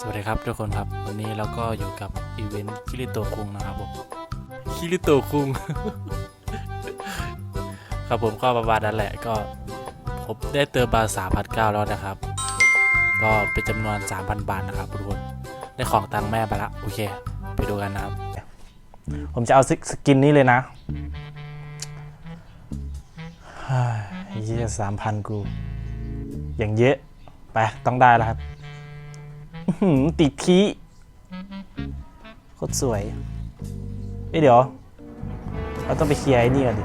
สวัสดีครับทุกคนครับวันนี้เราก็อยู่กับอีเวนต์คิริโตคุงนะครับผมคิริโตคุง ครับผมก็ประมาณนั้นแหละก็ผมได้เติมมาสามพันเก้าแล้วนะครับ ก็เป็นจำนวน 3,000 บาทนะครับทุกคนได้ของตังค์แม่ไปละโอเค ไปดูกันนะครับ ผมจะเอาสกินนี้เลยนะยี่สามพันกู อย่างเยอะ ไป ต้องได้แล้วครับอื้อหือ ติดทีโคตรสวยเอ้เดี๋ยว เราต้องไปเคลียร์ไอ้นี่ก่อนดิ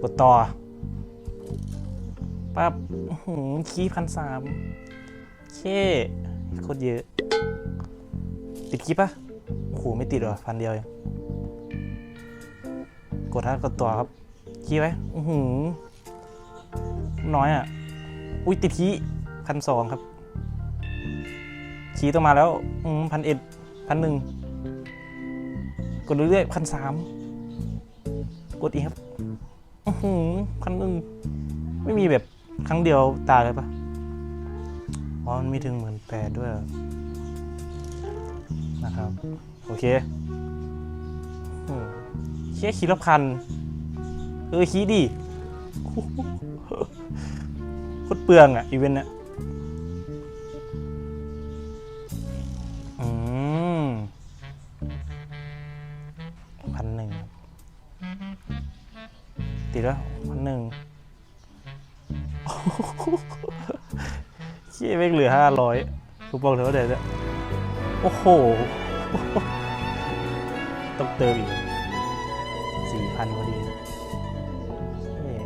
กดต่อปั๊บหือคีพันสามเคโคตรเยอะ ติดคีปะโอ้โหไม่ติดหรอพันเดียวเองกดท่ากดตัวครับ คีไว้อือหือน้อยอะ อุ้ยติดคีพันสองครับ ชี้ต้องมาแล้วพันเอ็ดพันหนึ่งกดเรื่อยๆพันสามกดอีกครับพันหนึ่งไม่มีแบบครั้งเดียวตายเลยปะอ๋อมันมีถึงหมื่นแปดด้วยนะครับ โอเคเชี่ยขีดละพันเออขีดดิโคตรเปลืองอะอีเวนต์เนี้ ติดแล้วพันหนึ่งเชี่ยไม่งเหลือห้าร้อยกูบอกเลยว่าเดี๋ยวเนี่ยโอ้โห ต้องเติมอีกสี่พันพอดีเชี่ย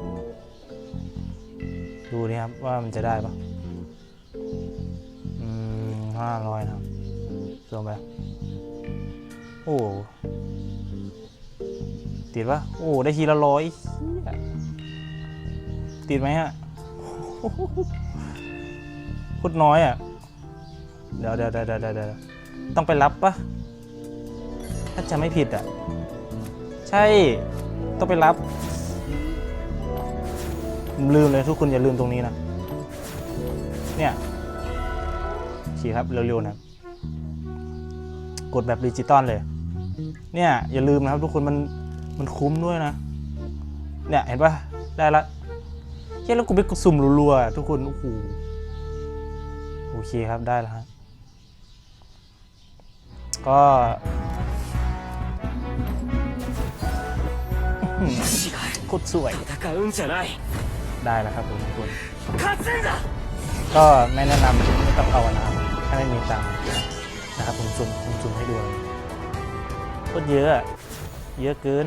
ดูนี่ครับ ว่ามันจะได้ปะอืมห้าร้อยนะครับลงไป โอ้ ติดปะโอ้ได้ทีละร้อยเหี้ยติดไหมฮะโคตรน้อยอะเดี๋ยวเดี๋ยวเดี๋ยวเดี๋ยวเดี๋ยวต้องไปรับปะถ้าจะไม่ผิดอะ ใช่ ต้องไปรับ ลืมเลยทุกคนอย่าลืมตรงนี้นะ เนี่ยขี่ครับ เร็วๆนะ กดแบบดิจิตอลเลย เนี่ยอย่าลืมนะครับ ทุกคนมันมันคุ้มด้วยนะ เนี่ยเห็นปะได้ละเฮ้ยแล้วกูไปกดสุ่มรัวๆทุกคนโอ้โหโอเคครับได้แล้วฮะก็โคตรสวยได้แล้วครับผมทุกคนก็ไม่แนะนำไม่ต้องเอานะถ้าไม่มีตังค์นะครับผมสุ่ม ตรเยอะ เยอะเกิน